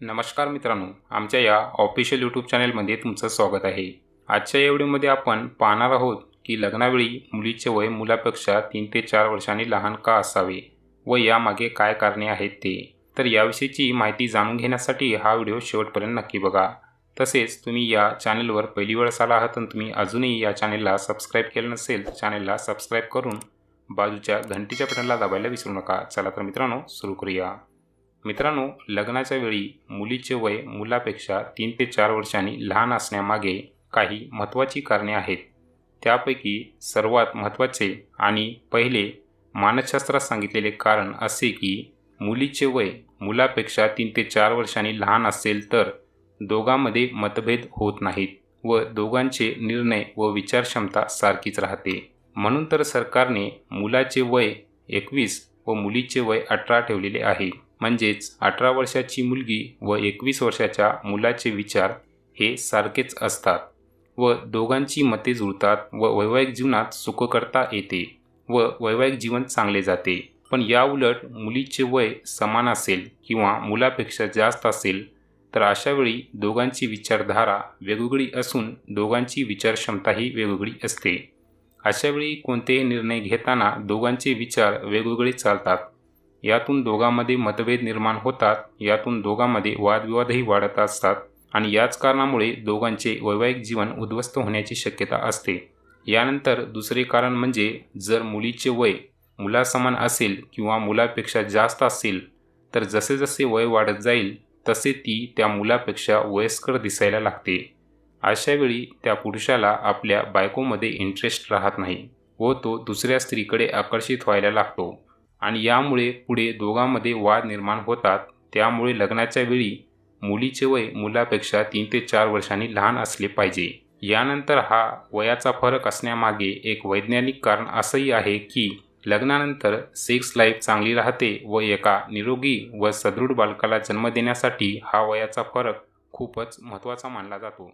नमस्कार मित्रांनो आमच्या या ऑफिशियल यूट्यूब चॅनेलमध्ये तुमचं स्वागत आहे. आजच्या या व्हिडिओमध्ये आपण पाहणार आहोत की लग्नावेळी मुलीचे वय मुलापेक्षा तीन ते चार वर्षांनी लहान का असावे व यामागे काय कारणे आहेत ते. तर याविषयीची माहिती जाणून घेण्यासाठी हा व्हिडिओ शेवटपर्यंत नक्की बघा. तसेच तुम्ही या चॅनलवर पहिली वेळेस आला आहात आणि तुम्ही अजूनही या चॅनलला सबस्क्राईब केलं नसेल तर चॅनलला सबस्क्राईब करून बाजूच्या घंटीच्या बटनला दाबायला विसरू नका. चला तर मित्रांनो सुरू करूया. मित्रांनो लग्नाच्या वेळी मुलीचे वय मुलापेक्षा तीन ते चार वर्षांनी लहान असण्यामागे काही महत्त्वाची कारणे आहेत. त्यापैकी सर्वात महत्त्वाचे आणि पहिले मानसशास्त्रात सांगितलेले कारण असे की मुलीचे वय मुलापेक्षा तीन ते चार वर्षांनी लहान असेल तर दोघांमध्ये मतभेद होत नाहीत व दोघांचे निर्णय व विचारक्षमता सारखीच राहते. म्हणून तर सरकारने मुलाचे वय एकवीस व मुलीचे वय अठरा ठेवलेले आहे. म्हणजेच अठरा वर्षाची मुलगी व एकवीस वर्षाच्या मुलाचे विचार हे सारखेच असतात व दोघांची मते जुळतात व वैवाहिक जीवनात सुख करता येते व वैवाहिक जीवन चांगले जाते. पण याउलट मुलीचे वय समान असेल किंवा मुलापेक्षा जास्त असेल तर अशावेळी दोघांची विचारधारा वेगवेगळी असून दोघांची विचारक्षमताही वेगवेगळी असते. अशावेळी कोणतेही निर्णय घेताना दोघांचे विचार वेगवेगळे चालतात. यातून दोघांमध्ये मतभेद निर्माण होतात यातून दोघांमध्ये वादविवादही वाढत असतात आणि याच कारणामुळे दोघांचे वैवाहिक जीवन उद्ध्वस्त होण्याची शक्यता असते. यानंतर दुसरे कारण म्हणजे जर मुलीचे वय मुलासमान असेल किंवा मुलापेक्षा जास्त असेल तर जसे जसे वय वाढत जाईल तसे ती त्या मुलापेक्षा वयस्कर दिसायला लागते. अशावेळी त्या पुरुषाला आपल्या बायकोमध्ये इंटरेस्ट राहत नाही व तो दुसऱ्या स्त्रीकडे आकर्षित व्हायला लागतो. आणि यामुळे पुढे दोघांमध्ये वाद निर्माण होतात. त्यामुळे लग्नाच्या वेळी मुलीचे वय मुलापेक्षा तीन ते चार वर्षांनी लहान असले पाहिजे. यानंतर हा वयाचा फरक असण्यामागे एक वैज्ञानिक कारण असंही आहे की लग्नानंतर सेक्स लाईफ चांगली राहते व एका निरोगी व सदृढ बालकाला जन्म देण्यासाठी हा वयाचा फरक खूपच महत्त्वाचा मानला जातो.